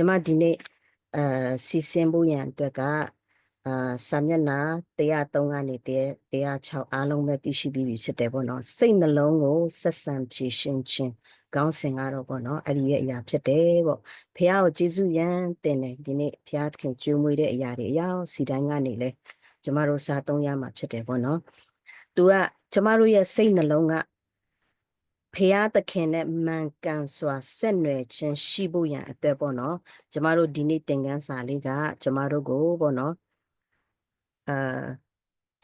ကျမဒီနေ့အဲစီစဉ်ဖို့ရန်အတွက်ကအာစာမျက်နှာ103ကနေ106အားလုံးပဲသိရှိပြီးပြီဖြစ်တယ်ပေါ့နော်စိတ်နှလုံးကိုဆက်ဆံဖြည့်ရှင်ခြင်းကောင်းစဉ်ကတော့ပေါ့နော်အဲ့ဒီရဲ့အရာဖြစ်တယ်ပေါ့ဖះကိုကျေးဇူးရန်တင်တယ်ဒီနေ့ဖះသခင်ကျွေးမွေးတဲ့အရာတွေအရာစီတိုင်းကနေလဲကျမတို့စားသုံးရမှာဖြစ်တယ်ပေါ့နော်သူကကျမတို့ရဲ့စိတ်နှလုံးက ဖះသခင်နဲ့မှန်ကန်စွာဆက်နွယ်ခြင်းရှိဖို့ရန်အတွက်ပေါ့နော်ကျမတို့ဒီနေ့သင်ခန်းစာလေးကကျမတို့ကိုပေါ့နော်အာ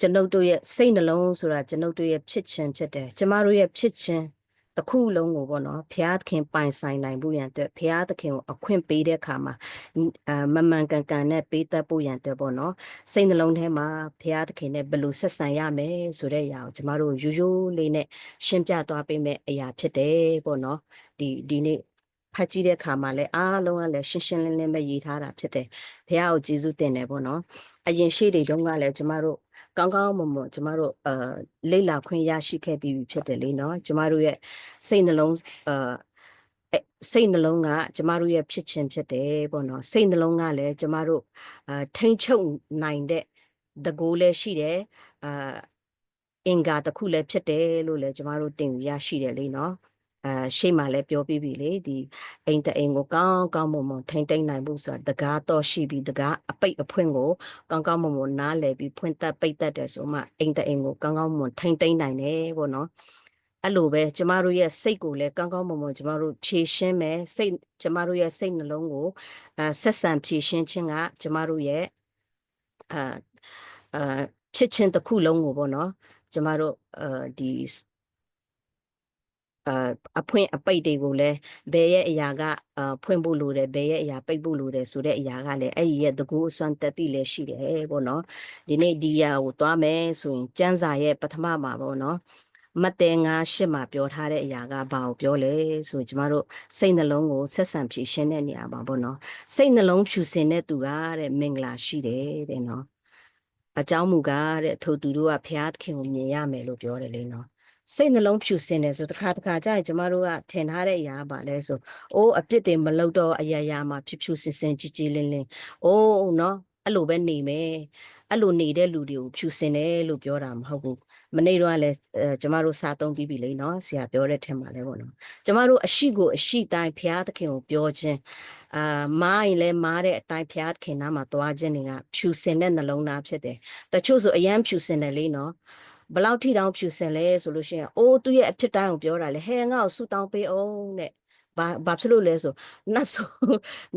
ကျွန်ုပ်တို့ရဲ့စိတ်နှလုံးဆိုတာကျွန်ုပ်တို့ရဲ့ဖြစ်ခြင်းဖြစ်တယ်ကျမတို့ရဲ့ဖြစ်ခြင်း တစ်ခုလုံးကိုပေါ့နော်ဖျားသခင်ပိုင်ဆိုင်နိုင်ဖို့ရန်အတွက်ဖျားသခင်ကိုအခွင့်ပေးတဲ့အခါမှာအာမမှန်ကန်ကန်နဲ့ပေးတတ်ဖို့ရန်အတွက်ပေါ့နော်စိတ်နှလုံးထဲမှာဖျားသခင်နဲ့ဘယ်လိုဆက်ဆံရမယ်ဆိုတဲ့အရာကိုကျမတို့ရိုးရိုးလေးနဲ့ရှင်းပြသွားပေးမယ့်အရာဖြစ်တယ်ပေါ့နော်ဒီဒီနေ့ဖတ်ကြည့်တဲ့အခါမှာလည်းအားလုံးကလည်းရှင်းရှင်းလင်းလင်းပဲရေးထားတာဖြစ်တယ်ဖះကိုကျေးဇူးတင်တယ်ပေါ့နော်အရင်ရှေ့တွေတုန်းကလည်းကျမတို့ ကောင်းကောင်းမွန်မွန်ကျမတို့အာလိလာခွင့်ရရှိခဲ့ပြီးပြီဖြစ်တယ်လေနော်ကျမတို့ရဲ့စိတ်နှလုံးအာအဲစိတ်နှလုံးကကျမတို့ရဲ့ဖြစ်ခြင်းဖြစ်တယ်ပေါ့နော်စိတ်နှလုံးကလည်းကျမတို့အာထိမ့်ချုပ်နိုင်တဲ့တကူလည်းရှိတယ်အာအင်္ဂါတစ်ခုလည်းဖြစ်တယ်လို့လည်းကျမတို့တင်ယူရရှိတယ်လေနော် အဲရှေ့မှာလည်းပြောပြီးပြီလေဒီအိမ်တအိမ်ကိုကောင်းကောင်းမွန်မွန်ထိမ့်သိမ့်နိုင်ဖို့ဆိုတာတကားတော့ရှိပြီးတကားအပိတ်အဖွင့်ကိုကောင်းကောင်းမွန်မွန်နားလည်ပြီးဖွင့်တတ်ပိတ်တတ်တယ်ဆိုမှအိမ်တအိမ်ကိုကောင်းကောင်းမွန်ထိမ့်သိမ့်နိုင်တယ်ပေါ့နော်အဲ့လိုပဲကျမတို့ရဲ့စိတ်ကိုလည်းကောင်းကောင်းမွန်မွန်ကျမတို့ဖြည့်ရှင်းမယ်စိတ်ကျမတို့ရဲ့စိတ်နှလုံးကိုအဲဆက်ဆံဖြည့်ရှင်းခြင်းကကျမတို့ရဲ့အာအာဖြစ်ခြင်းတစ်ခုလုံးကိုပေါ့နော် ကျမတို့အဲဒီ အာအဖွင့်အပိတ်တွေကိုလည်းဘယ်ရဲ့အရာကအာဖွင့်ဖို့လိုတယ်ဘယ်ရဲ့အရာပိတ်ဖို့လိုတယ်ဆိုတဲ့အရာကလည်းအဲ့ဒီရဲ့တကူအစွမ်းတက်တိလည်းရှိတယ်ပေါ့နော်ဒီနေ့ဒီရာကိုသွားမယ်ဆိုရင်ကျမ်းစာရဲ့ပထမမှာပေါ့နော်မတဲငါရှစ်မှာပြောထားတဲ့အရာကဘာကိုပြောလဲဆိုရင်ကျမတို့စိတ်နှလုံးကိုဆက်ဆံဖြည့်ရှင်းတဲ့နေရာမှာပေါ့နော်စိတ်နှလုံးဖြူစင်တဲ့သူကတဲ့မင်္ဂလာရှိတယ်တဲ့နော်အเจ้าမူကားတဲ့ထိုသူတို့ကဖျားသခင်ကိုမြင်ရမယ်လို့ပြောတယ်လေနော် စိတ်နှလုံးဖြူစင်တယ်ဆိုတခါတခါကြာရင်ကျမတို့ကထင်ထားတဲ့အရာပါလဲဆိုအိုးအပြစ်တွေမလုပ်တော့အရာရာမှာဖြူဖြူစင်စင်ကြည်ကြည်လင်းလင်းအိုးနော်အဲ့လိုပဲနေမယ်အဲ့လိုနေတဲ့လူတွေကိုဖြူစင်တယ်လို့ပြောတာမဟုတ်ဘူးမနေ့တော့လည်းကျမတို့စာသုံးပြီးပြီလေနော်ဆရာပြောတဲ့ထင်ပါလဲပေါ့နော်ကျမတို့အရှိကိုအရှိတိုင်းဘုရားသခင်ကိုပြောခြင်းအာမားရင်လည်းမားတဲ့အတိုင်းဘုရားသခင်နားမှာသွားခြင်းတွေကဖြူစင်တဲ့နှလုံးသားဖြစ်တယ်တချို့ဆိုအယမ်းဖြူစင်တယ်လေနော် ဘလောက်ထိတောင်ဖြူစင်လဲဆိုလို့ရှိရင်အိုးသူ့ရဲ့အဖြစ်တိုင်းကိုပြောတာလေဟဲငါ့ကိုဆူတောင်းပေးအောင်တဲ့ဘာဘာဖြစ်လို့လဲဆိုနတ်ဆို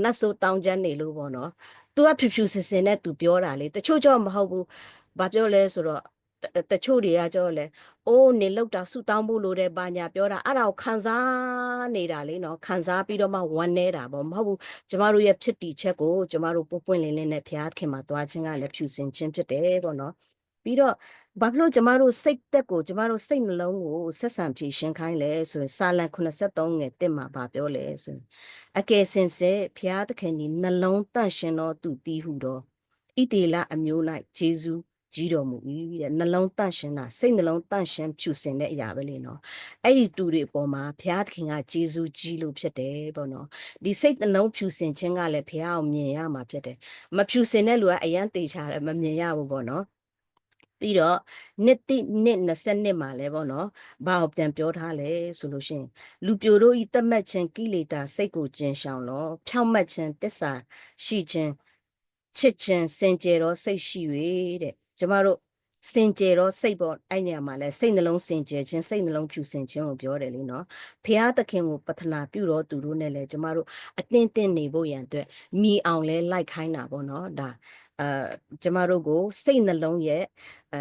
နတ်ဆိုတောင်းချမ်းနေလို့ပေါ့နော်သူကဖြူဖြူစင်စင်နဲ့သူပြောတာလေတချို့ကြောမဟုတ်ဘူးဘာပြောလဲဆိုတော့တချို့တွေကကြောလဲအိုးနေလောက်တာဆူတောင်းဖို့လိုတယ်ဘာညာပြောတာအဲ့ဒါကိုခံစားနေတာလေနော်ခံစားပြီးတော့မှဝမ်းနေတာပေါ့မဟုတ်ဘူးကျမတို့ရဲ့ဖြစ်တည်ချက်ကိုကျမတို့ပွပွင့်လင်းလင်းနဲ့ဘုရားခင်မှာသွားခြင်းကလည်းဖြူစင်ခြင်းဖြစ်တယ်ပေါ့နော်ပြီးတော့ ဘာဖြစ်လို့ကျမတို့စိတ်သက်ကိုကျမတို့စိတ်နှလုံးကိုဆက်ဆံဖြည့်ရှင်းခိုင်းလဲဆိုရင်စာလံ83ငယ်တစ်မှာဗာပြောလဲဆိုရင်အကယ်စင်စစ်ဘုရားသခင်ဒီနှလုံးတန့်ရှင်တော်သူတည်ဟုတော်ဣတေလအမျိုးလိုက်ဂျေဇုကြီးတော်မူ၏တဲ့နှလုံးတန့်ရှင်တာစိတ်နှလုံးတန့်ရှင်ဖြူစင်တဲ့အရာပဲလေနော်အဲ့ဒီတူတွေအပေါ်မှာဘုရားသခင်ကဂျေဇုကြီးလို့ဖြစ်တယ်ပေါ့နော်ဒီစိတ်နှလုံးဖြူစင်ခြင်းကလည်းဘုရားကိုမြင်ရမှာဖြစ်တယ်မဖြူစင်တဲ့လူကအယံတေချာတယ်မမြင်ရဘူးပေါ့နော် ပြီးတော့နှစ်တိနှစ်20မှာလဲပေါ့နော်ဘာကိုပြန်ပြောထားလဲဆိုလို့ရှိရင်လူပြိုတို့ဤတတ်မှတ်ခြင်းကိလေသာစိတ်ကိုကျင်ရှောင်လောဖြောင့်မတ်ခြင်းတစ္ဆာရှိခြင်းချစ်ခြင်းစင်ကြယ်သောစိတ်ရှိ၍တဲ့ကျမတို့စင်ကြယ်သောစိတ်ပေါ့အဲ့နေရာမှာလဲစိတ်နှလုံးစင်ကြယ်ခြင်းစိတ်နှလုံးဖြူစင်ခြင်းကိုပြောတယ်လေနော်ဖះသခင်ကိုပတ္ထနာပြုတော်သူတို့နဲ့လဲကျမတို့အတင်းတင်းနေဖို့ရန်အတွက်မိအောင်လဲလိုက်ခိုင်းတာပေါ့နော်ဒါ အာကျမတို့ကိုစိတ်နှလုံးရဲ့အဲ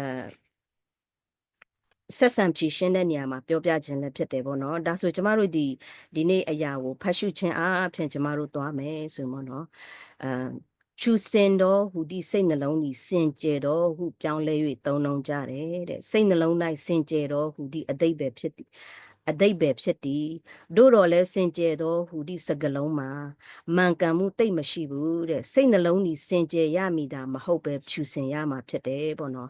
ဆက်ဆံဖြည့်ရှင်းတဲ့နေရာမှာပြောပြခြင်းလည်းဖြစ်တယ်ပေါ့နော်ဒါဆိုကျမတို့ဒီဒီနေ့အရာကိုဖတ်ရှုခြင်းအားဖြင့်ကျမတို့သွားမယ်ဆိုပေါ့နော်အဲဖြူစင်တော်ဟူဒီစိတ်နှလုံးဒီစင်ကြယ်တော်ဟုပြောင်းလဲ၍သုံးလုံးကြတယ်တဲ့စိတ်နှလုံး၌စင်ကြယ်တော်ဟူဒီအတိတ်ပဲဖြစ်သည် အတိတ်ပဲဖြစ်သည်တို့တော်လဲစင်ကြယ်သောဟူဒီစကလုံးမှာမှန်ကန်မှုတိတ်မရှိဘူးတဲ့စိတ်နှလုံးဒီစင်ကြယ်ရမိတာမဟုတ်ပဲဖြူစင်ရမှာဖြစ်တယ်ပေါ့နော်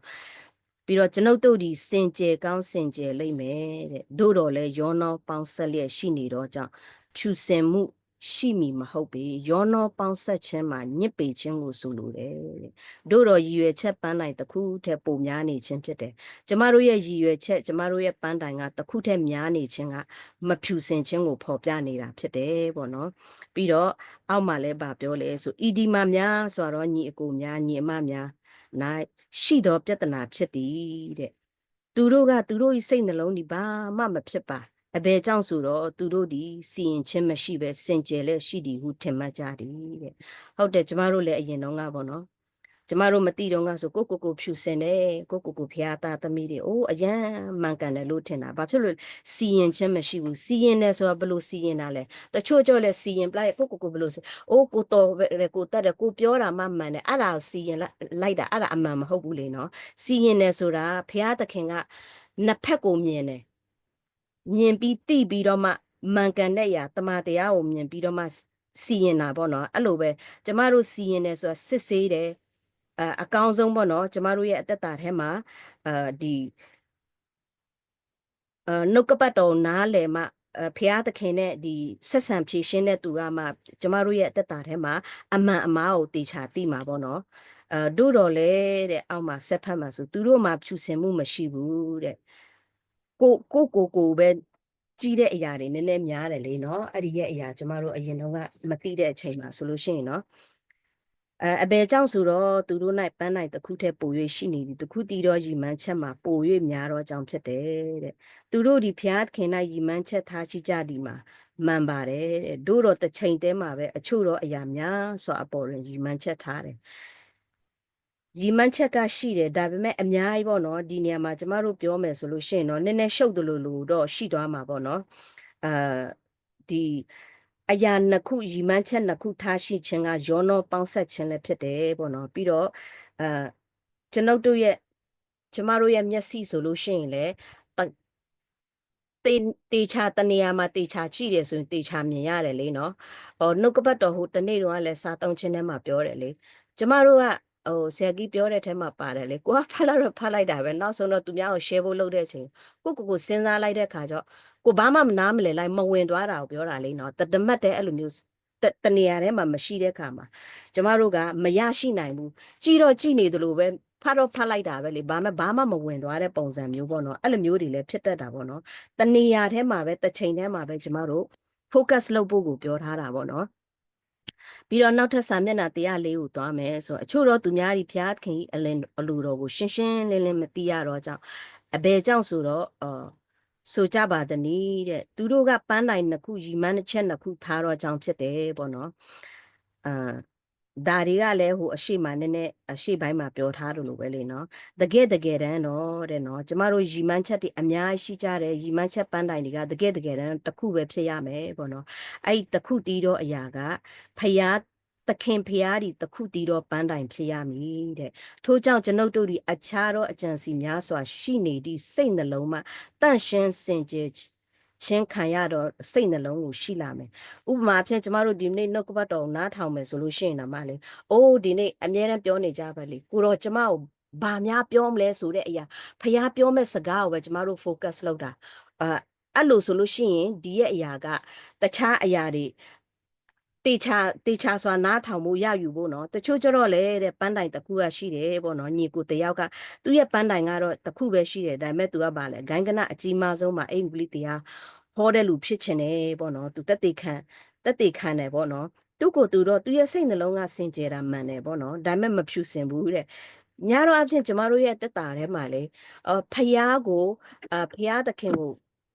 ပြီးတော့ကျွန်ုပ်တို့ဒီစင်ကြယ်ကောင်းစင်ကြယ်လိမ့်မယ်တဲ့တို့တော်လဲယောနောပေါင်းဆက်လျက်ရှိနေတော့ကြောင့်ဖြူစင်မှု ရှိမည်မဟုတ်ပေယောနောပေါင်းဆက်ခြင်းမှာညစ်ပေခြင်းကိုဆိုလိုတယ်တဲ့တို့တော့ရည်ရွယ်ချက်ပန်းတိုင်တစ်ခုထက်ပိုများနေခြင်းဖြစ်တယ်ကျမတို့ရဲ့ရည်ရွယ်ချက်ကျမတို့ရဲ့ပန်းတိုင်ကတစ်ခုထက်များနေခြင်းကမဖြူစင်ခြင်းကိုဖော်ပြနေတာဖြစ်တယ်ပေါ့နော်ပြီးတော့အောက်မှာလည်းဗာပြောလဲဆိုဤဒီမာများဆိုတော့ညီအကိုများညီအမများနိုင်ရှိသောပြဿနာဖြစ်သည်တဲ့သူတို့ကသူတို့ဤစိတ်နှလုံးဒီဘာမှမဖြစ်ပါ အဘယ်ကြောင့်ဆိုတော့သူတို့ဒီစီရင်ချင်းမရှိပဲစင်ကြယ်လက်ရှိသည်ဟုထင်မှတ်ကြသည်တဲ့ဟုတ်တယ်ကျမတို့လည်းအရင်တော့ကပေါ့နော်ကျမတို့မတိတော့ကဆိုကိုကိုကိုဖြူစင်တယ်ကိုကိုကိုဖျားသားသမီးတွေအိုးအရန်မှန်ကန်တယ်လို့ထင်တာဘာဖြစ်လို့စီရင်ချင်းမရှိဘူးစီရင်တယ်ဆိုတာဘယ်လိုစီရင်တာလဲတချို့ကြောလဲစီရင်ပလိုက်ကိုကိုကိုဘယ်လိုစီအိုးကိုတော်ပဲကိုတတ်တယ်ကိုပြောတာမှမှန်တယ်အဲ့ဒါစီရင်လိုက်တာအဲ့ဒါအမှန်မဟုတ်ဘူးလေနော်စီရင်တယ်ဆိုတာဖျားသခင်ကနှစ်ဖက်ကိုမြင်တယ် မြင်ပြီးသိပြီးတော့မှမှန်ကန်တဲ့အရာတမန်တရားကိုမြင်ပြီးတော့မှစီရင်တာပေါ့နော်အဲ့လိုပဲကျမတို့စီရင်တယ်ဆိုတာစစ်ဆေးတယ်အအကောင်းဆုံးပေါ့နော်ကျမတို့ရဲ့အသက်တာထဲမှာအာဒီအာနှုတ်ကပတ်တော်နားလည်မှအဖျားသခင်နဲ့ဒီဆက်ဆံဖြည့်ရှင်းတဲ့သူကမှကျမတို့ရဲ့အသက်တာထဲမှာအမှန်အမှားကိုတေချာသိမှာပေါ့နော်အဲတို့တော်လဲတဲ့အောက်မှာဆက်ဖတ်မှာဆိုသူတို့မှာဖြူစင်မှုမရှိဘူးတဲ့ ကိုကိုကိုကိုပဲကြီးတဲ့အရာတွေနည်းနည်းများတယ်လေနော်အဲ့ဒီရဲ့အရာကျမတို့အရင်တော့ကမသိတဲ့အချိန်မှာဆိုလို့ရှိရင်နော်အဲအဘယ်ကြောင့်ဆိုတော့သူတို့၌ပန်းနိုင်တစ်ခုထက်ပို၍ရှိနေသည်တစ်ခုတည်တော့ရီမှန်းချက်မှာပို၍များတော့ကြောင့်ဖြစ်တယ်တဲ့သူတို့ဒီဖျားခင်၌ရီမှန်းချက်ထားရှိကြသည်မှာမှန်ပါတယ်တဲ့တို့တော့တစ်ချိန်တည်းမှာပဲအချို့တော့အရာများစွာအပေါ်တွင်ရီမှန်းချက်ထားတယ် ရီမှန်းချက်ကရှိတယ်ဒါပေမဲ့အများကြီးပေါ့နော်ဒီနေရာမှာကျမတို့ပြောမယ်ဆိုလို့ရှိရင်တော့နည်းနည်းရှုပ်တယ်လို့လို့တော့ရှိသွားမှာပေါ့နော်အာဒီအရာနှစ်ခုရီမှန်းချက်နှစ်ခုထားရှိခြင်းကယောနောပေါင်းဆက်ခြင်းလည်းဖြစ်တယ်ပေါ့နော်ပြီးတော့အာကျွန်ုပ်တို့ရဲ့ကျမတို့ရဲ့မျက်စိဆိုလို့ရှိရင်လည်းတေတေချာတနေရာမှာတေချာကြည့်တယ်ဆိုရင်တေချာမြင်ရတယ်လေနော်။အော်နှုတ်ကပတ်တော်ဟိုတနေ့တော့လည်းစာသုံးခြင်းထဲမှာပြောတယ်လေ။ကျမတို့က ဟိုဆရာကြီးပြောတဲ့ထဲမှာပါတယ်လေကိုကဖတ်လိုက်တော့ဖတ်လိုက်တာပဲနောက်ဆုံးတော့သူများကို share ဖို့လုပ်တဲ့အချိန်ကိုကိုကိုစဉ်းစားလိုက်တဲ့ခါကျတော့ကိုဘာမှမနားမလဲလိုက်မဝင်သွားတာကိုပြောတာလေနော်တတမတ်တဲ့အဲ့လိုမျိုးတနေရာထဲမှာမရှိတဲ့ခါမှာကျမတို့ကမရရှိနိုင်ဘူးကြည်တော့ကြည်နေသလိုပဲဖတ်တော့ဖတ်လိုက်တာပဲလေဘာမှဘာမှမဝင်သွားတဲ့ပုံစံမျိုးပေါ့နော်အဲ့လိုမျိုးတွေလည်းဖြစ်တတ်တာပေါ့နော်တနေရာထဲမှာပဲတစ်ချိန်ထဲမှာပဲကျမတို့ focus လုပ်ဖို့ကိုပြောထားတာပေါ့နော် ပြီးတော့နောက်ထပ်စာမျက်နှာ104ကိုသွားမယ်ဆိုအချို့တော့သူများဒီဖျားခင်အလင်းအလိုတော်ကိုရှင်းရှင်းလင်းလင်းမသိရတော့ကြောင့်အဘယ်ကြောင့်ဆိုတော့အော်ဆိုကြပါတနည်းတဲ့သူတို့ကပန်းတိုင်နှစ်ခုရီမန်းတစ်ချက်နှစ်ခုထားတော့ကြောင့်ဖြစ်တယ်ပေါ့နော်အာ ဒါတွေကလည်းဟိုအရှိမနည်းနည်းအရှိပိုင်းမှာပြောထားတယ်လို့ပဲလေနော်တကယ်တကယ်တမ်းတော့တဲ့နော်ကျမတို့ရီမန်းချက်တွေအများရှိကြတယ်ရီမန်းချက်ပန်းတိုင်တွေကတကယ်တကယ်တမ်းတစ်ခုပဲဖြစ်ရမယ်ပေါ့နော်အဲ့တစ်ခုတီးတော့အရာကဖျားသခင်ဖျားဒီတခုတီတော့ပန်းတိုင်ဖြစ်ရမည်တဲ့ထို့ကြောင့်ကျွန်ုပ်တို့ဒီအခြားသောအကြံစီများစွာရှိနေသည့်စိတ်နှလုံးမှတန့်ရှင်းစင်ကြယ် ချင်းခံရတော့စိတ်နှလုံးကိုရှိလာမယ်ဥပမာဖြင့်ကျမတို့ဒီနေ့နှုတ်ကပတ်တော်နားထောင်မယ်ဆိုလို့ရှိရင်တော့မလေအိုးဒီနေ့အမြဲတမ်းပြောနေကြပါလေကိုတော့ကျမကိုဘာများပြောမလဲဆိုတဲ့အရာဖះပြောမဲ့စကားကိုပဲကျမတို့ focus လုပ်တာအာအဲ့လိုဆိုလို့ရှိရင်ဒီရဲ့အရာကတခြားအရာတွေ တေချာတေချာစွာနားထောင်မှုရယူဖို့နော်တချို့ကျတော့လေတဲ့ပန်းတိုင်တစ်ခုကရှိတယ်ပေါ့နော်ညီကိုတယောက်ကသူ့ရဲ့ပန်းတိုင်ကတော့တစ်ခုပဲရှိတယ်ဒါပေမဲ့သူကပါလေဂိုင်းကနအကြီးမားဆုံးမှာအိမ်ကလေးတရားဟောတဲ့လူဖြစ်ချင်တယ်ပေါ့နော်သူတက်တေခံတက်တေခံတယ်ပေါ့နော်သူ့ကိုသူတော့သူရဲ့စိတ်နှလုံးကစင်ကြယ်တာမှန်တယ်ပေါ့နော်ဒါပေမဲ့မဖြူစင်ဘူးတဲ့ညတော့အဖြစ်ကျမတို့ရဲ့တက်တာထဲမှာလေအဖျားကိုအဖျားသခင်ကို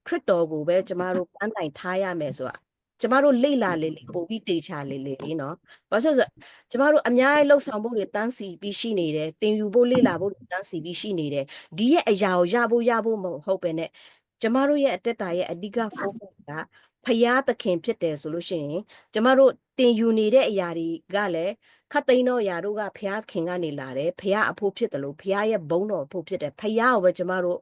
ခရစ်တော်ကိုပဲကျမတို့ပန်းတိုင်ထားရမယ်ဆိုတာ ကျမတို့လေ့လာလေလေပို့ပြီးတေချာလေလေလေးနော်ဘာလို့ဆိုကျမတို့အများကြီးလှုပ်ဆောင်ဖို့တွေတန်းစီပြီးရှိနေတယ်တင်ယူဖို့လေ့လာဖို့တန်းစီပြီးရှိနေတယ်ဒီရဲ့အရာကိုရဖို့ရဖို့မဟုတ်ပဲနဲ့ ကျမတို့ရဲ့အတက်တာရဲ့အဓိက focus ကဖျားသခင်ဖြစ်တယ်ဆိုလို့ရှိရင်ကျမတို့တင်ယူနေတဲ့အရာတွေကလည်းခတ်သိန်းတော့ຢာတို့ကဖျားခင်ကနေလာတယ်ဖျားအဖို့ဖြစ်တယ်လို့ဖျားရဲ့ဘုံတော်အဖို့ဖြစ်တယ်ဖျားကိုပဲကျမတို့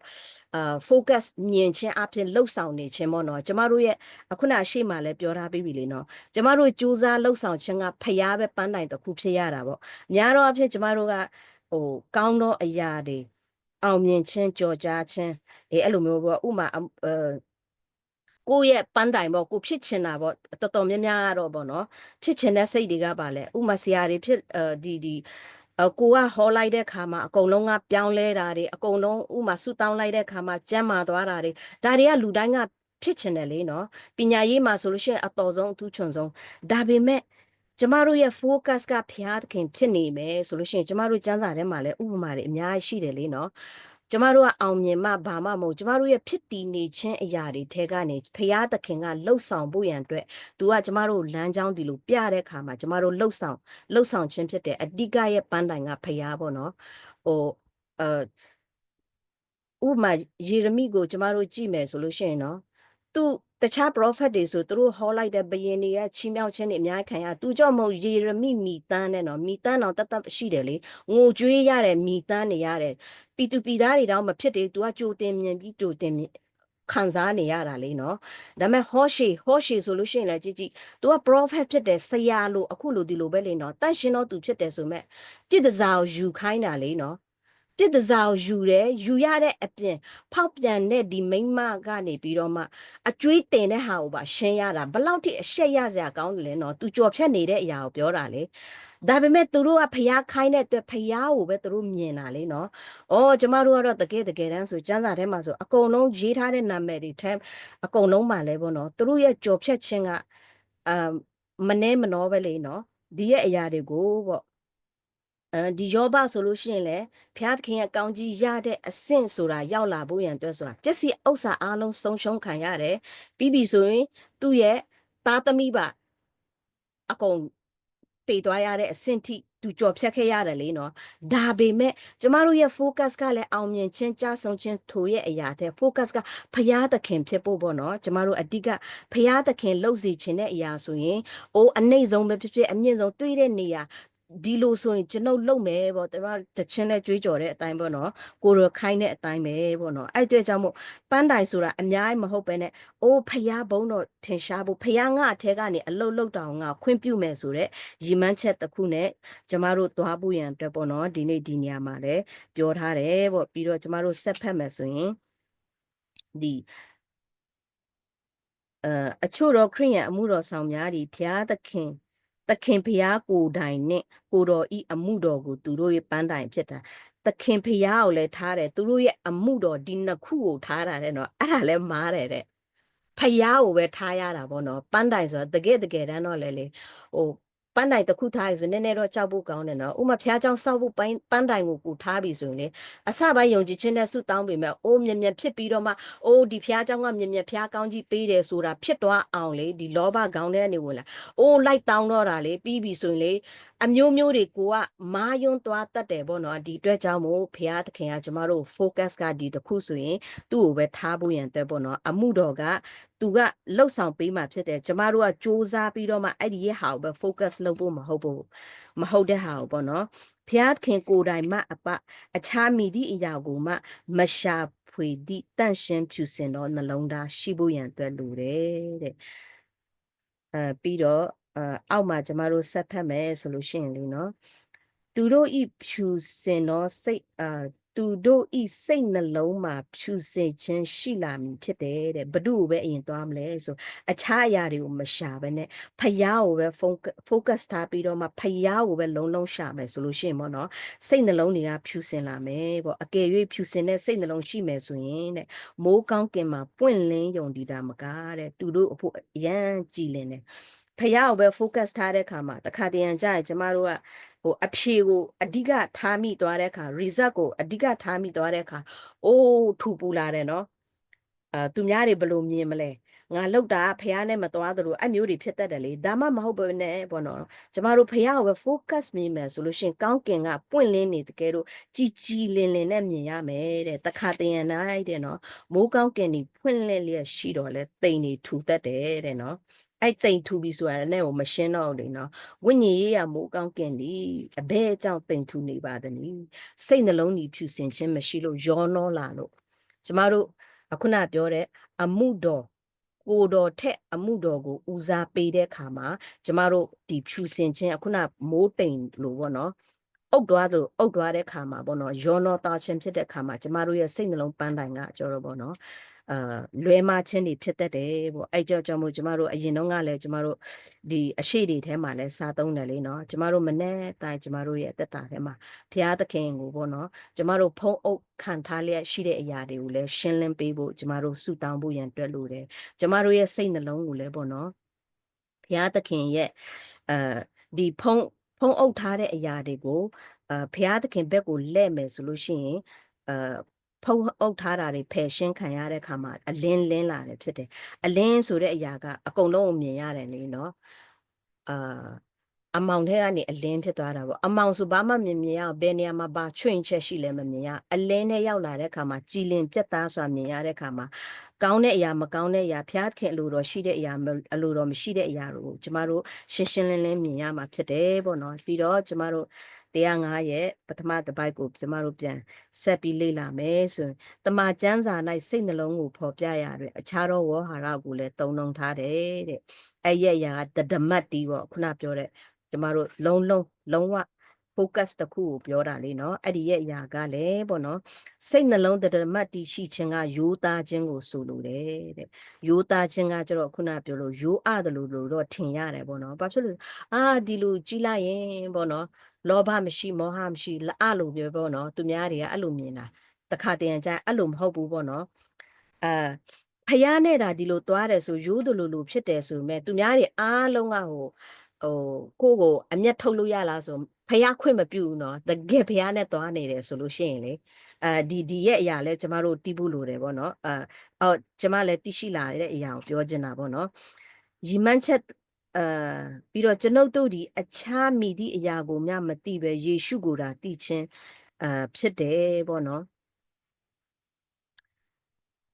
အာ focus မြင်ခြင်းအပြင်လှုပ်ဆောင်နေခြင်းပေါ့နော်ကျမတို့ရဲ့အခုနအရှိမှလည်းပြောထားပြီးပြီလေနော်ကျမတို့စူးစမ်းလှုပ်ဆောင်ခြင်းကဖျားပဲပန်းတိုင်တစ်ခုဖြစ်ရတာပေါ့များတော့အဖြစ်ကျမတို့ကဟိုကောင်းသောအရာတွေ အောင်မြင်ခြင်းကြော်ကြားခြင်းအေးအဲ့လိုမျိုးပေါ့ဥမာအဲကိုယ့်ရဲ့ပန်းတိုင်ပေါ့ကိုဖြစ်ချင်တာပေါ့တော်တော်များများကတော့ပေါ့နော်ဖြစ်ချင်တဲ့စိတ်တွေကပါလဲဥမာဆရာတွေဖြစ်အဲဒီဒီအကိုကဟောလိုက်တဲ့ခါမှာအကုန်လုံးကပြောင်းလဲတာတွေအကုန်လုံးဥမာဆူတောင်းလိုက်တဲ့ခါမှာကြမ်းမာသွားတာတွေဒါတွေကလူတိုင်းကဖြစ်ချင်တယ်လေနော်ပညာရေးမှာဆိုလို့ရှိရင်အတော်ဆုံးအထူးချွန်ဆုံးဒါပေမဲ့ ကျမတို့ရဲ့ focus ကဖျားသခင်ဖြစ်နေမယ်ဆိုလို့ရှိရင်ကျမတို့စံစာထဲမှာလည်းဥပမာတွေအများကြီးရှိတယ်လေနော်ကျမတို့ကအောင်မြင်မှဘာမှမဟုတ်ကျမတို့ရဲ့ဖြစ်တည်နေခြင်းအရာတွေထဲကနေဖျားသခင်ကလှုပ်ဆောင်ဖို့ရန်အတွက်သူကကျမတို့လမ်းကြောင်းဒီလိုပြတဲ့အခါမှာကျမတို့လှုပ်ဆောင်လှုပ်ဆောင်ခြင်းဖြစ်တဲ့အဓိကရဲ့ပန်းတိုင်ကဖျားပေါ့နော်ဟိုအဲဥပမာယေရမိကိုကျမတို့ကြည့်မယ်ဆိုလို့ရှိရင်နော်သူ တခြား prophet တွေဆိုသူတို့ဟောလိုက်တဲ့ဘယင်တွေကချီးမြှောက်ခြင်းတွေအများကြီးခံရသူကြောင့်မဟုတ်ယေရမိမိတန်းနဲ့နော်မိတန်းတော့တတ်တတ်ရှိတယ်လေငိုကြွေးရတဲ့မိတန်းနေရတယ်ပီတူပီသားတွေတော့မဖြစ်တယ်သူကကြိုတင်မြင်ပြီးကြိုတင်မြင်ခံစားနေရတာလေနော်ဒါပေမဲ့ဟောရှေဟောရှေဆိုလို့ရှိရင်လည်းကြည့်ကြည့် तू က prophet ဖြစ်တယ်ဆရာလို့အခုလိုဒီလိုပဲလေနော်တန့်ရှင်တော့ तू ဖြစ်တယ်ဆိုမဲ့ပြစ်ဒဇာကိုယူခိုင်းတာလေနော် ပြစ်ဒဇာကိုယူတယ်ယူရတဲ့အပြင်ဖောက်ပြန်တဲ့ဒီမိမကနေပြီးတော့မှအကျွေးတင်တဲ့ဟာကိုပါရှင်းရတာဘလောက်ထိအရှက်ရစရာကောင်းတယ်လဲနော် तू ကြော်ဖြတ်နေတဲ့အရာကိုပြောတာလေဒါပေမဲ့သူတို့ကဖျားခိုင်းတဲ့အတွက်ဖျားကိုပဲသူတို့မြင်တာလေနော်။အော်ကျမတို့ကတော့တကယ်တကယ်တမ်းဆိုစံစာထဲမှာဆိုအကုန်လုံးရေးထားတဲ့နာမည်တွေထဲအကုန်လုံးပါလဲပေါ့နော်။သူတို့ရဲ့ကြော်ဖြတ်ခြင်းကအမ်မနှဲမနှောပဲလေနော်။ဒီရဲ့အရာတွေကိုပေါ့ အဲဒီယောဘဆိုလို့ရှိရင်လေဘုရားသခင်ရဲ့ကောင်းကြီးရတဲ့အဆင့်ဆိုတာရောက်လာဖို့ရန်အတွက်ဆိုတာပျက်စီးဥစ္စာအလုံးဆုံးရှုံးခံရတယ်ပြီးပြီဆိုရင်သူ့ရဲ့သားသမီးပါအကုန်တည်သွားရတဲ့အဆင့်ထိသူကြော်ဖြတ်ခဲ့ရတယ်လေနော်ဒါပေမဲ့ကျမတို့ရဲ့ focus ကလည်းအောင်မြင်ခြင်းကြားဆုံးခြင်းထိုရဲ့အရာတဲ့ focus ကဖရာသခင်ဖြစ်ဖို့ပေါ့နော်ကျမတို့အဓိကဖရာသခင်လှုပ်စီခြင်းတဲ့အရာဆိုရင်အိုးအနှိမ့်ဆုံးပဲဖြစ်ဖြစ်အမြင့်ဆုံးတွေးတဲ့နေရာ ဒီလိုဆိုရင်ကျွန်ုပ်လုံမယ်ပေါ့တမတချင်းနဲ့ကြွေးကြော်တဲ့အတိုင်းပေါ့နော်ကိုရခိုင်းတဲ့အတိုင်းပဲပေါ့နော်အဲ့အတွက်ကြောင့်မို့ပန်းတိုင်ဆိုတာအများကြီးမဟုတ်ပဲနဲ့အိုးဖျားဘုံတော့ထင်ရှားဖို့ဖျားငါအထက်ကနေအလုတ်လုတ်တောင်ငါခွင့်ပြုမယ်ဆိုတဲ့ရီမန်းချက်တစ်ခုနဲ့ကျမတို့သွားဖို့ရန်အတွက်ပေါ့နော်ဒီနေ့ဒီနေရာမှာလည်းပြောထားတယ်ပေါ့ပြီးတော့ကျမတို့ဆက်ဖက်မယ်ဆိုရင်ဒီအအချို့တော့ခရိယံအမှုတော်ဆောင်များဒီဘုရားသခင် သခင်ဖျားကိုတိုင်နဲ့ကိုတော်ဤအမှုတော်ကိုသူတို့ရဲ့ပန်းတိုင်ဖြစ်တာသခင်ဖျားကိုလည်းထားတယ်သူတို့ရဲ့အမှုတော်ဒီနှစ်ခုကိုထားတာတဲ့နော်အဲ့ဒါလည်းမားတယ်တဲ့ဖျားကိုပဲထားရတာပေါ့နော်ပန်းတိုင်ဆိုတာတကယ်တကယ်တမ်းတော့လေလေဟို ပန်းတိုင်တစ်ခုထားရဆိုနည်းနည်းတော့ကြောက်ဖို့ကောင်းတယ်နော်ဥမာဖျားเจ้าစောက်ဖို့ပန်းပန်းတိုင်ကိုကူထားပြီဆိုရင်လေအစပိုင်းယုံကြည်ခြင်းနဲ့ဆုတောင်းပေမဲ့အိုးမြင်မြင်ဖြစ်ပြီးတော့မှအိုးဒီဖျားเจ้าကမြင်မြင်ဖျားကောင်းကြီးပေးတယ်ဆိုတာဖြစ်သွားအောင်လေဒီလောဘကောင်းတဲ့အနေဝင်လာအိုးလိုက်တောင်းတော့တာလေပြီးပြီဆိုရင်လေ အမျိုးမျိုးတွေကိုကမာယွန်းသွားတတ်တယ်ပေါ့နော်ဒီအတွက်ကြောင့်မို့ဖះသခင်ကကျမတို့ focus ကဒီတစ်ခုဆိုရင်သူ့ကိုပဲထားဖို့ရန်တဲ့ပေါ့နော်အမှုတော်ကသူကလှုပ်ဆောင်ပေးမှဖြစ်တယ်ကျမတို့ကစူးစမ်းပြီးတော့မှအဲ့ဒီရဲ့ဟာကိုပဲ focus လုပ်ဖို့မဟုတ်ဘူးမဟုတ်တဲ့ဟာကိုပေါ့နော်ဖះသခင်ကိုယ်တိုင်မှအပအခြားမိသည့်အရာကိုမှမရှာဖွေသည့်တန့်ရှင်းဖြူစင်သောနှလုံးသားရှိဖို့ရန်အတွက်လိုတယ်တဲ့အဲပြီးတော့ အာအောက်မှာကျမတို့ဆက်ဖတ်မယ်ဆိုလို့ရှိရင်လေနော်သူတို့ဤဖြူစင်သောစိတ်အာသူတို့ဤစိတ်နှလုံးမှာဖြူစင်ခြင်းရှိလာမည်ဖြစ်တယ်တဲ့ဘဒုကိုပဲအရင်သွားမလဲဆိုအခြားအရာတွေကိုမရှာဘဲနဲ့ဖယားကိုပဲ focus ထားပြီးတော့မှဖယားကိုပဲလုံးလုံးရှာမယ်ဆိုလို့ရှိရင်ပေါ့နော်စိတ်နှလုံးတွေကဖြူစင်လာမယ်ပေါ့အကယ်၍ဖြူစင်တဲ့စိတ်နှလုံးရှိမယ်ဆိုရင်တဲ့မိုးကောင်းကင်မှာပွင့်လင်းယုံဒီတာမကားတဲ့သူတို့အဖို့အရန်ကြည်လင်တယ် ဖះကိုပဲ focus ထားတဲ့ခါမှာတခါတရံကြာရင်ကျမတို့ကဟိုအဖြေကိုအဓိကထားမိသွားတဲ့အခါ result ကိုအဓိကထားမိသွားတဲ့အခါအိုးထူပူလာတယ်နော်အာသူများတွေဘယ်လိုမြင်မလဲငါလောက်တာဖះနဲ့မသွားသလိုအမျိုးတွေဖြစ်တတ်တယ်လေဒါမှမဟုတ်ဘဲနဲ့ပေါ့နော်ကျမတို့ဖះကိုပဲ focus မြင်မယ်ဆိုလို့ရှင်ကောင်းကင်ကပွင့်လင်းနေတကယ်လို့ကြည်ကြည်လင်လင်နဲ့မြင်ရမယ်တဲ့တခါတရံနိုင်တဲ့နော်မိုးကောင်းကင်นี่ဖွင့်လင်းလျက်ရှိတော့လဲတိမ်နေထူတတ်တယ်တဲ့နော် အဲ့တိမ်ထူပြီဆိုတာလည်းဟိုမရှင်းတော့ဘူးနော်ဝိညာဉ်ရေးရမိုးကောင်းကင်ဒီအဘဲအကြောင်းတိမ်ထူနေပါသည်နိစိတ်နှလုံးကြီးဖြူစင်ခြင်းမရှိလို့ရောနှောလာလို့ကျမတို့အခုနပြောတဲ့အမှုတော်ကိုတော်ထက်အမှုတော်ကိုဦးစားပေးတဲ့ခါမှာကျမတို့ဒီဖြူစင်ခြင်းအခုနမိုးတိမ်လို့ပေါ့နော်အုတ်သွားလို့အုတ်သွားတဲ့ခါမှာပေါ့နော်ယောနောသားခြင်းဖြစ်တဲ့ခါမှာကျမတို့ရဲ့စိတ်နှလုံးပန်းတိုင်ကကြောတော့ပေါ့နော် အာလွဲမချင်းတွေဖြစ်တတ်တယ်ပေါ့အဲ့ကြောင့်ကြောင့်မို့ကျမတို့အရင်တော့ကလည်းကျမတို့ဒီအရှိတွေထဲမှာလည်းစားသုံးတယ်လေနော်ကျမတို့မနဲ့တိုင်ကျမတို့ရဲ့အသက်တာထဲမှာဘုရားသခင်ကိုပေါ့နော်ကျမတို့ဖုံးအုပ်ခံထားလျက်ရှိတဲ့အရာတွေကိုလည်းရှင်းလင်းပေးဖို့ကျမတို့ဆုတောင်းဖို့ရန်တွက်လို့တယ်ကျမတို့ရဲ့စိတ်နှလုံးကိုလည်းပေါ့နော်ဘုရားသခင်ရဲ့အဲဒီဖုံးဖုံးအုပ်ထားတဲ့အရာတွေကိုအာဘုရားသခင်ဘက်ကိုလဲ့မယ်ဆိုလို့ရှိရင်အာ ဖုံးအုပ်ထားတာတွေဖယ်ရှင်းခံရတဲ့အခါမှာအလင်းလင်းလာတယ်ဖြစ်တယ်အလင်းဆိုတဲ့အရာကအကုန်လုံးကိုမြင်ရတယ်လေနော်အာအမောင်ထဲကနေအလင်းဖြစ်သွားတာပေါ့အမောင်ဆိုဘာမှမြင်မြင်ရအောင်ဘယ်နေရာမှာဘာချွင့်ချက်ရှိလဲမမြင်ရအလင်းနဲ့ရောက်လာတဲ့အခါမှာကြည်လင်ပြတ်သားစွာမြင်ရတဲ့အခါမှာကောင်းတဲ့အရာမကောင်းတဲ့အရာဖျားခင်အလိုတော်ရှိတဲ့အရာအလိုတော်မရှိတဲ့အရာတွေကိုကျမတို့ရှင်းရှင်းလင်းလင်းမြင်ရမှာဖြစ်တယ်ပေါ့နော်ပြီးတော့ကျမတို့ 105ရဲ့ပထမတစ်ပိုက်ကိုကျမတို့ပြန်ဆက်ပြီးလေ့လာမယ်ဆိုရင်တမန်ကျမ်းစာ၌စိတ်နှလုံးကိုဖော်ပြရတဲ့အခြားသောဝေါ်ဟာရကိုလည်းသုံးနှုံထားတယ်တဲ့အဲ့ရဲ့အရာကတဒမတ်တီးပေါ့ခုနပြောတဲ့ကျမတို့လုံးလုံးလုံးဝ focus တစ်ခုကိုပြောတာလေနော်အဲ့ဒီရဲ့အရာကလည်းပေါ့နော်စိတ်နှလုံးတဒမတ်တီရှိခြင်းကယိုးသားခြင်းကိုဆိုလိုတယ်တဲ့ယိုးသားခြင်းကကျတော့ခုနပြောလို့ယိုးအတယ်လို့တော့ထင်ရတယ်ပေါ့နော်ဘာဖြစ်လို့အာဒီလိုကြီးလိုက်ရင်ပေါ့နော်လောဘမရှိမောဟမရှိလအလို့ပြောပေါ့နော်သူများတွေကအဲ့လိုမြင်တာတခါတရံကျအဲ့လိုမဟုတ်ဘူးပေါ့နော်အာဖယားနဲ့တာဒီလိုသွားတယ်ဆိုရိုးတယ်လို့လို့ဖြစ်တယ်ဆိုမဲ့သူများတွေအားလုံးကဟို ဟိုကိုကိုအမျက်ထုတ်လို့ရလားဆိုဖယားခွင့်မပြုဘူးနော်တကယ်ဖယားနဲ့သွားနေတယ်ဆိုလို့ရှိရင်လေအဲဒီဒီရဲ့အရာလဲကျမတို့တီးဖို့လိုတယ်ပေါ့နော်အာအော်ကျမလည်းတိရှိလာတဲ့အရာကိုပြောချင်တာပေါ့နော်ရီမန်းချက်အာပြီးတော့ကျွန်ုပ်တို့ဒီအခြားမိသည့်အရာကိုမျှမသိပဲယေရှုကိုသာသိခြင်းအာဖြစ်တယ်ပေါ့နော်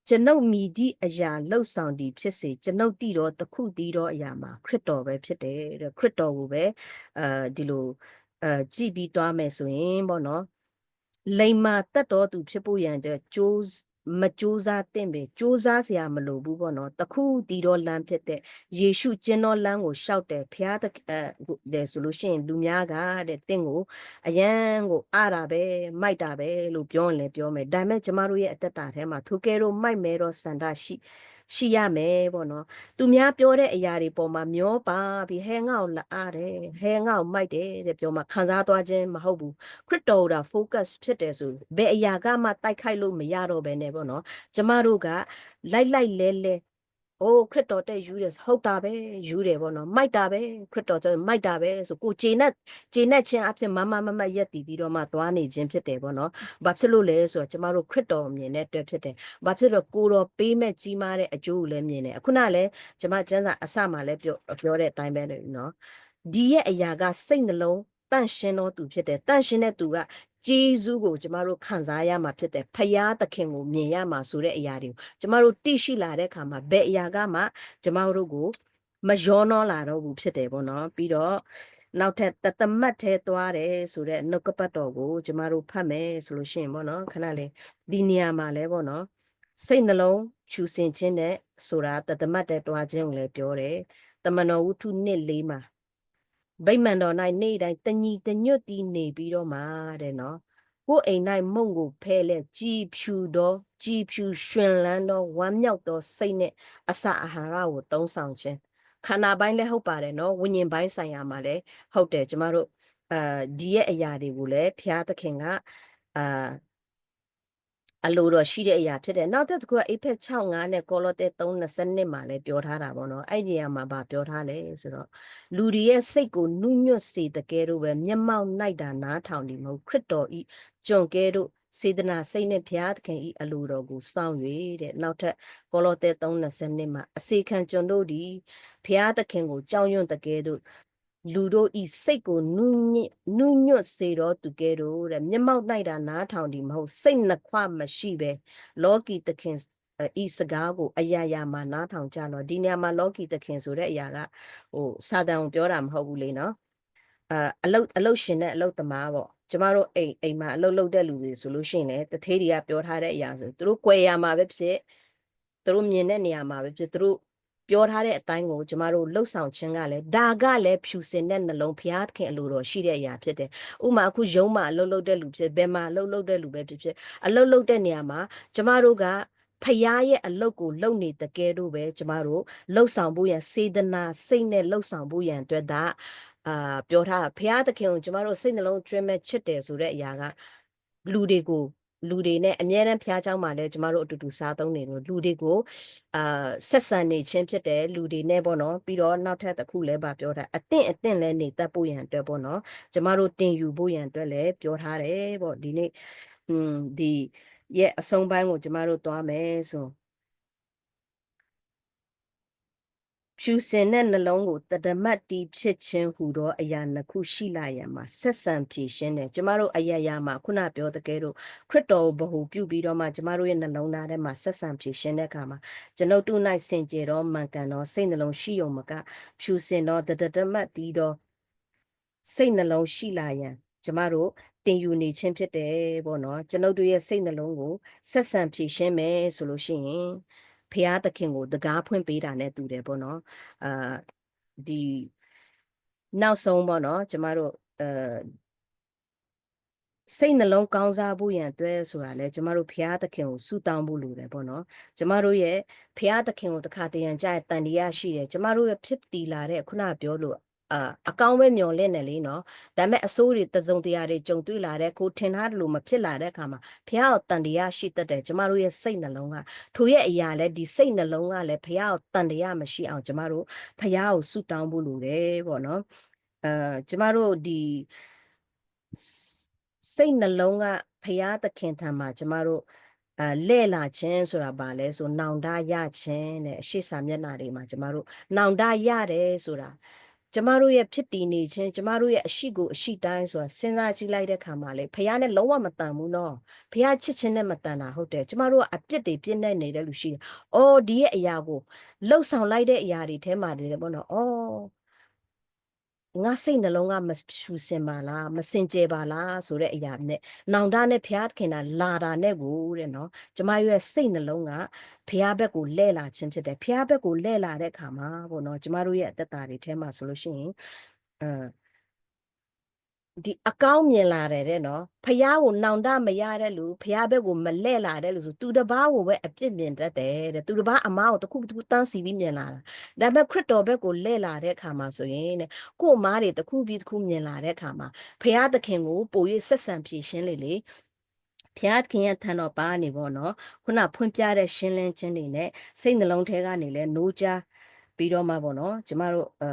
ကျွန်ုပ်မိသည့်အရာလှုပ်ဆောင်သည်ဖြစ်စေကျွန်ုပ်တည်တော့တခုတည်တော့အရာမှာခရစ်တော်ပဲဖြစ်တယ်တဲ့ခရစ်တော်ကိုပဲအာဒီလိုအာကြည်ပြီးသွားမယ်ဆိုရင်ပေါ့နော်လိမ္မာတတ်တော်သူဖြစ်ဖို့ရန်အတွက်ကြိုး မကြိုးစားသင့်ပဲကြိုးစားစရာမလိုဘူးပေါ့နော်တခုတည်တော့လမ်းဖြစ်တဲ့ယေရှုကျင်းတော်လမ်းကိုရှောက်တယ်ဖျားတဲ့ဆိုလို့ရှိရင်လူများကတဲ့တင့်ကိုအယံကိုအားတာပဲမိုက်တာပဲလို့ပြောရင်လည်းပြောမယ်ဒါပေမဲ့ကျမတို့ရဲ့အသက်တာထဲမှာသူကဲတော့မိုက်မဲတော့စန္ဒရှိ ရှိရမယ်ပေါ့နော်သူများပြောတဲ့အရာတွေပေါ်မှာမျောပါပြီးဟဲငါ့ကိုလာအားတယ်ဟဲငါ့ကိုမိုက်တယ်တဲ့ပြောမှာခံစားသွားခြင်းမဟုတ်ဘူးခရစ်တော်က focus ဖြစ်တယ်ဆိုဘယ်အရာကမှတိုက်ခိုက်လို့မရတော့ဘဲနဲ့ပေါ့နော်ကျမတို့ကလိုက်လိုက်လဲလဲ အိုးခရစ်တော်တဲ့ယူတယ်ဟုတ်တာပဲယူတယ်ပေါ့နော်မိုက်တာပဲခရစ်တော်ကျမိုက်တာပဲဆိုကိုဂျေနက်ဂျေနက်ချင်းအဖြစ်မမမမရက်တည်ပြီးတော့မှသွားနေခြင်းဖြစ်တယ်ပေါ့နော်ဘာဖြစ်လို့လဲဆိုတော့ကျမတို့ခရစ်တော်မြင်တဲ့အတွက်ဖြစ်တယ်ဘာဖြစ်လို့ကိုတော်ပေးမဲ့ကြီးမားတဲ့အကျိုးကိုလည်းမြင်တယ်အခုနလည်းကျမကျန်းစာအစမှလည်းပြောပြောတဲ့အတိုင်းပဲနော်ဒီရဲ့အရာကစိတ်နှလုံးတန့်ရှင်းတော်သူဖြစ်တယ်တန့်ရှင်းတဲ့သူက ဂျေဇုကိုကျမတို့ခံစားရမှာဖြစ်တယ်ဖယားသခင်ကိုမြင်ရမှာဆိုတဲ့အရာတွေကိုကျမတို့သိရှိလာတဲ့အခါမှာဘယ်အရာကမှကျမတို့ကိုမယောနောလာတော့ဘူးဖြစ်တယ်ပေါ့နော်ပြီးတော့နောက်ထပ်တသမတ်ထဲသွားတယ်ဆိုတဲ့နှုတ်ကပတ်တော်ကိုကျမတို့ဖတ်မယ်ဆိုလို့ရှိရင်ပေါ့နော်ခဏလေးဒီနေရာမှာလဲပေါ့နော်စိတ်နှလုံးဖြူစင်ခြင်းနဲ့ဆိုတာတသမတ်တဲ့တွားခြင်းကိုလည်းပြောတယ်တမနောဝုထုနှစ်လေးမှာ ဗိမာန်တော်၌နေ့တိုင်းတညီတညွတ်တီးနေပြီးတော့မှတဲ့နော်ကိုယ်အိမ်၌မုံကိုဖဲလဲကြည်ဖြူတော့ကြည်ဖြူရှင်လန်းတော့ဝမ်းမြောက်တော့စိတ်နဲ့အစာအာဟာရကိုသုံးဆောင်ခြင်းခန္ဓာပိုင်းလည်းဟုတ်ပါတယ်နော်ဝိညာဉ်ပိုင်းဆိုင်ရာမှာလည်းဟုတ်တယ်ကျမတို့အာဒီရဲ့အရာတွေကိုလည်းဖျားသခင်ကအာ အလိုတော်ရှိတဲ့အရာဖြစ်တယ်နောက်တစ်ခုက Apex 65နဲ့ Colote 322မှာလည်းပြောထားတာပေါ့နော်အဲ့ဒီနေရာမှာဗာပြောထားလဲဆိုတော့လူတွေရဲ့စိတ်ကိုနုညွတ်စေတကယ်တော့ပဲမျက်မှောက်နိုင်တာနားထောင်နေမဟုတ်ခရစ်တော်ဤကြုံကဲတို့စေတနာစိတ်နဲ့ဘုရားသခင်ဤအလိုတော်ကိုစောင့်၍တဲ့နောက်ထပ်ကောလောသဲ3:20မှာအစေခံကျွန်တို့ဒီဘုရားသခင်ကိုကြောက်ရွံ့တကယ်တို့ လူတို့ဤစိတ်ကိုနုညွတ်နုညွတ်စေတော့သူကဲတော့တဲ့မျက်မှောက်နိုင်တာနားထောင်ဒီမဟုတ်စိတ်နှခွမရှိပဲလောကီသခင်ဤစကားကိုအရာရာမှာနားထောင်ကြတော့ဒီနေရာမှာလောကီသခင်ဆိုတဲ့အရာကဟိုစာတန်ကိုပြောတာမဟုတ်ဘူးလေနော်အာအလုတ်အလုတ်ရှင်တဲ့အလုတ်သမားပေါ့ကျမတို့အိမ်အိမ်မှာအလုတ်လုတ်တဲ့လူတွေဆိုလို့ရှိရင်လည်းတထေးတွေကပြောထားတဲ့အရာဆိုသူတို့ကြွယ်ရမှာပဲဖြစ်သူတို့မြင်တဲ့နေရာမှာပဲဖြစ်သူတို့ ပြောထားတဲ့အတိုင်းကိုကျမတို့လှုပ်ဆောင်ခြင်းကလည်းဒါကလည်းဖြူစင်တဲ့နှလုံးဖျားသခင်အလိုတော်ရှိတဲ့အရာဖြစ်တယ်။ဥမာအခုယုံမှာအလုတ်လုတ်တဲ့လူဖြစ်ဘယ်မှာအလုတ်လုတ်တဲ့လူပဲဖြစ်ဖြစ်အလုတ်လုတ်တဲ့နေရာမှာကျမတို့ကဖယားရဲ့အလုတ်ကိုလုံနေတကယ်တော့ပဲကျမတို့လှုပ်ဆောင်ဖို့ရန်စေတနာစိတ်နဲ့လှုပ်ဆောင်ဖို့ရန်အတွက်ဒါအာပြောထားတာဖယားသခင်ကိုကျမတို့စိတ်နှလုံးကျွမ်းမဲ့ချစ်တယ်ဆိုတဲ့အရာကလူတွေကို လူတွေနဲ့အမြဲတမ်းဖျားเจ้าမှာလဲကျမတို့အတူတူစားသုံးနေလို့လူတွေကိုအာဆက်ဆံနေခြင်းဖြစ်တယ်လူတွေနဲ့ပေါ့နော်ပြီးတော့နောက်ထပ်တစ်ခုလဲပါပြောတာအသင့်အသင့်လဲနေတတ်ဖို့ရန်အတွက်ပေါ့နော်ကျမတို့တင်ယူဖို့ရန်အတွက်လဲပြောထားတယ်ပေါ့ဒီနေ့อืมဒီရဲ့အဆုံးပိုင်းကိုကျမတို့သွားမယ်ဆို ဖြူစင်တဲ့နှလုံးကိုတဒမတ်တီဖြစ်ခြင်းဟူသောအရာနှစ်ခုရှိလာရန်မှာဆက်ဆံဖြည့်ရှင်းတယ်ကျမတို့အရာရာမှာခုနပြောတကယ်လို့ခရစ်တော်ကိုဗဟုပြုပြီးတော့မှကျမတို့ရဲ့နှလုံးသားထဲမှာဆက်ဆံဖြည့်ရှင်းတဲ့အခါမှာကျွန်ုပ်တို့၌စင်ကြယ်သောမှန်ကန်သောစိတ်နှလုံးရှိုံမကဖြူစင်သောတဒမတ်တီသောစိတ်နှလုံးရှိလာရန်ကျမတို့တင်ယူနေခြင်းဖြစ်တယ်ပေါ့နော်ကျွန်ုပ်တို့ရဲ့စိတ်နှလုံးကိုဆက်ဆံဖြည့်ရှင်းမယ်ဆိုလို့ရှိရင် ဖရာသခင်ကိုတကားဖွင့်ပေးတာနဲ့တူတယ်ပေါ့နော်အာဒီနောက်ဆုံးပေါ့နော်ကျမတို့အဲစိတ်နှလုံးကောင်းစားဖို့ရန်အတွက်ဆိုတာလဲကျမတို့ဖရာသခင်ကိုဆုတောင်းဖို့လိုတယ်ပေါ့နော်ကျမတို့ရဲ့ဖရာသခင်ကိုတခါတရံကြတဲ့တန်တရားရှိတယ်ကျမတို့ရဲ့ဖြစ်တည်လာတဲ့ခုနပြောလို့ အာအကောင်းပဲမျောလင့်တယ်လေနော်ဒါပေမဲ့အစိုးတွေတစုံတရာတွေကြုံတွေ့လာတဲ့ကိုထင်ထားတယ်လို့မဖြစ်လာတဲ့အခါမှာဖះကိုတန်တရားရှိတတ်တယ်ကျမတို့ရဲ့စိတ်နှလုံးကထိုရဲ့အရာလဲဒီစိတ်နှလုံးကလည်းဖះကိုတန်တရားမရှိအောင်ကျမတို့ဖះကိုဆုတောင်းဖို့လိုတယ်ပေါ့နော်အဲကျမတို့ဒီစိတ်နှလုံးကဖះသခင်ထံမှာကျမတို့အဲလဲ့လာခြင်းဆိုတာဘာလဲဆိုနောင်တရခြင်းတဲ့အရှိစာမျက်နှာတွေမှာကျမတို့နောင်တရတယ်ဆိုတာ ကျမတို့ရဲ့ဖြစ်တည်နေခြင်းကျမတို့ရဲ့အရှိကိုအရှိတိုင်းဆိုတာစဉ်းစားကြည့်လိုက်တဲ့ခါမှာလေဖះနဲ့လုံးဝမတန်ဘူးနော်ဖះချစ်ခြင်းနဲ့မတန်တာဟုတ်တယ်ကျမတို့ကအပြစ်တွေပြစ်နေနေတဲ့လူရှိတယ်။အော်ဒီရဲ့အရာကိုလှုပ်ဆောင်လိုက်တဲ့အရာတွေထဲမှာတည်းပေါ့နော်။အော် ငါစိတ်နှလုံးကမဖြူစင်ပါလားမစင်ကြယ်ပါလားဆိုတဲ့အရာနဲ့နောင်တနဲ့ဖះခင်တာလာတာနဲ့ကိုတဲ့နော်ကျမရဲ့စိတ်နှလုံးကဖះဘက်ကိုလဲလာခြင်းဖြစ်တယ်ဖះဘက်ကိုလဲလာတဲ့အခါမှာပေါ့နော်ကျမတို့ရဲ့အသက်တာတွေထဲမှာဆိုလို့ရှိရင်အဲ ဒီအကောင်းမြင်လာတယ်တဲ့နော်ဖះကိုနောင်တမရတဲ့လူဖះဘက်ကိုမလဲလာတဲ့လူဆိုသူတစ်ပါးကိုပဲအပြစ်မြင်တတ်တယ်တဲ့သူတစ်ပါးအမားကိုတစ်ခုတစ်ခုတန်းစီပြီးမြင်လာတာဒါပေမဲ့ခရစ်တော်ဘက်ကိုလဲလာတဲ့အခါမှာဆိုရင်တဲ့ကို့အမားတွေတစ်ခုပြီးတစ်ခုမြင်လာတဲ့အခါမှာဖះသခင်ကိုပို၍ဆက်ဆံဖြည့်ရှင်းလေလေဖျားခင်ရဲ့ထံတော်ပါနေပေါ့နော်ခုနဖွင့်ပြတဲ့ရှင်းလင်းခြင်းတွေနဲ့စိတ်နှလုံးထဲကနေလဲနိုးကြပြီးတော့မှပေါ့နော်ကျမတို့အဲ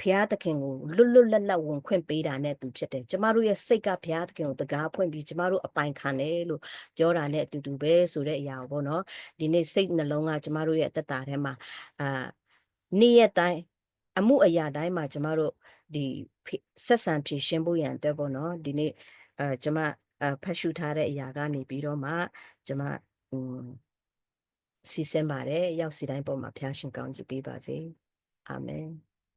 ဖျားသခင်ကိုလွတ်လွတ်လပ်လပ်ဝင်ခွင့်ပေးတာနဲ့သူဖြစ်တယ်ကျမတို့ရဲ့စိတ်ကဖျားသခင်ကိုတကားဖွင့်ပြီးကျမတို့အပိုင်ခံတယ်လို့ပြောတာနဲ့အတူတူပဲဆိုတဲ့အရာပေါ့နော်ဒီနေ့စိတ်နှလုံးကကျမတို့ရဲ့အသက်တာထဲမှာအာနေ့ရက်တိုင်းအမှုအရာတိုင်းမှာကျမတို့ဒီဆက်ဆံဖြည့်ရှင်းဖို့ရန်အတွက်ပေါ့နော်ဒီနေ့အဲကျမအဖတ်ရှုထားတဲ့အရာကနေပြီးတော့မှကျမอืมစီစဉ်ပါတယ်ရောက်စီတိုင်းပေါ်မှာဖျားရှင်ကောင်းကြီးပေးပါစေအာမင်